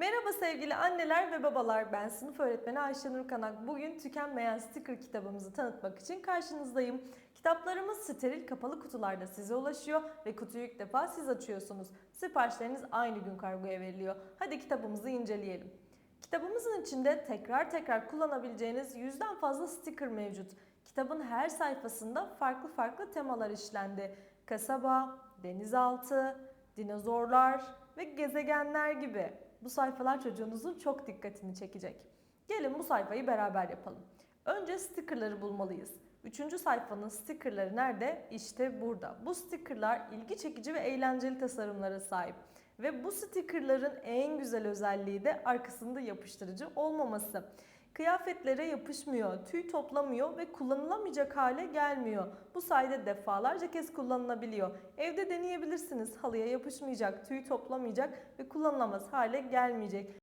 Merhaba sevgili anneler ve babalar. Ben sınıf öğretmeni Ayşenur Kanak. Bugün tükenmeyen sticker kitabımızı tanıtmak için karşınızdayım. Kitaplarımız steril kapalı kutularda size ulaşıyor ve kutuyu ilk defa siz açıyorsunuz. Siparişleriniz aynı gün kargoya veriliyor. Hadi kitabımızı inceleyelim. Kitabımızın içinde tekrar tekrar kullanabileceğiniz yüzden fazla sticker mevcut. Kitabın her sayfasında farklı farklı temalar işlendi. Kasaba, denizaltı, dinozorlar ve gezegenler gibi. Bu sayfalar çocuğunuzun çok dikkatini çekecek. Gelin bu sayfayı beraber yapalım. Önce stickerları bulmalıyız. Üçüncü sayfanın stickerları nerede? İşte burada. Bu stickerlar ilgi çekici ve eğlenceli tasarımlara sahip. Ve bu stickerların en güzel özelliği de arkasında yapıştırıcı olmaması. Kıyafetlere yapışmıyor, tüy toplamıyor ve kullanılamayacak hale gelmiyor. Bu sayede defalarca kez kullanılabiliyor. Evde deneyebilirsiniz. Halıya yapışmayacak, tüy toplamayacak ve kullanılamaz hale gelmeyecek.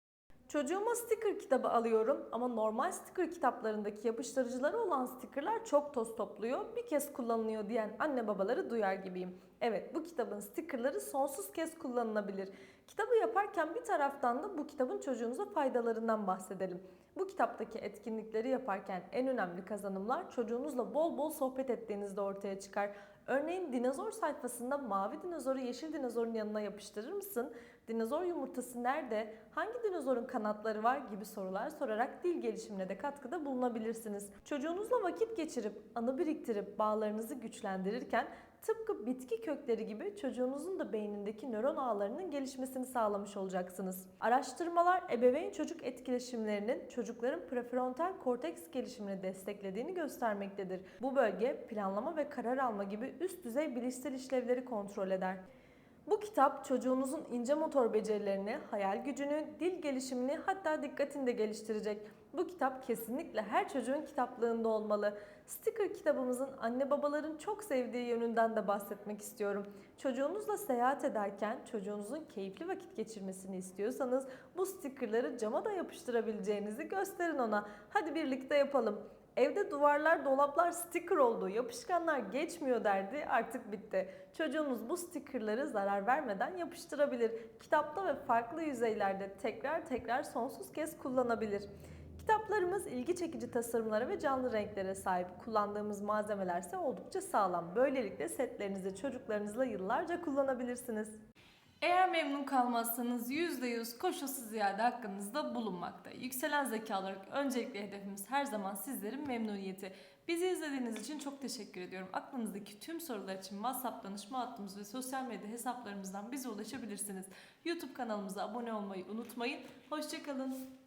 Çocuğuma sticker kitabı alıyorum ama normal sticker kitaplarındaki yapıştırıcıları olan stickerlar çok toz topluyor, bir kez kullanılıyor diyen anne babaları duyar gibiyim. Evet bu kitabın stickerları sonsuz kez kullanılabilir. Kitabı yaparken bir taraftan da bu kitabın çocuğunuza faydalarından bahsedelim. Bu kitaptaki etkinlikleri yaparken en önemli kazanımlar çocuğunuzla bol bol sohbet ettiğinizde ortaya çıkar. Örneğin dinozor sayfasında mavi dinozoru yeşil dinozorun yanına yapıştırır mısın? Dinozor yumurtası nerede? Hangi dinozorun kanatları var gibi sorular sorarak dil gelişimine de katkıda bulunabilirsiniz. Çocuğunuzla vakit geçirip, anı biriktirip bağlarınızı güçlendirirken tıpkı bitki kökleri gibi çocuğunuzun da beynindeki nöron ağlarının gelişmesini sağlamış olacaksınız. Araştırmalar ebeveyn çocuk etkileşimlerinin çocukların prefrontal korteks gelişimini desteklediğini göstermektedir. Bu bölge planlama ve karar alma gibi üst düzey bilişsel işlevleri kontrol eder. Bu kitap çocuğunuzun ince motor becerilerini, hayal gücünü, dil gelişimini hatta dikkatini de geliştirecek. Bu kitap kesinlikle her çocuğun kitaplığında olmalı. Sticker kitabımızın anne babaların çok sevdiği yönünden de bahsetmek istiyorum. Çocuğunuzla seyahat ederken çocuğunuzun keyifli vakit geçirmesini istiyorsanız bu stickerları cama da yapıştırabileceğinizi gösterin ona. Hadi birlikte yapalım. Evde duvarlar, dolaplar sticker oldu, yapışkanlar geçmiyor derdi artık bitti. Çocuğunuz bu stickerları zarar vermeden yapıştırabilir. Kitapta ve farklı yüzeylerde tekrar tekrar sonsuz kez kullanabilir. Kitaplarımız ilgi çekici tasarımlara ve canlı renklere sahip. Kullandığımız malzemeler ise oldukça sağlam. Böylelikle setlerinizi çocuklarınızla yıllarca kullanabilirsiniz. Eğer memnun kalmazsanız %100 koşulsuz iade hakkınızda bulunmakta. Yükselen zeka olarak öncelikli hedefimiz her zaman sizlerin memnuniyeti. Bizi izlediğiniz için çok teşekkür ediyorum. Aklınızdaki tüm sorular için WhatsApp danışma hattımız ve sosyal medya hesaplarımızdan bize ulaşabilirsiniz. YouTube kanalımıza abone olmayı unutmayın. Hoşçakalın.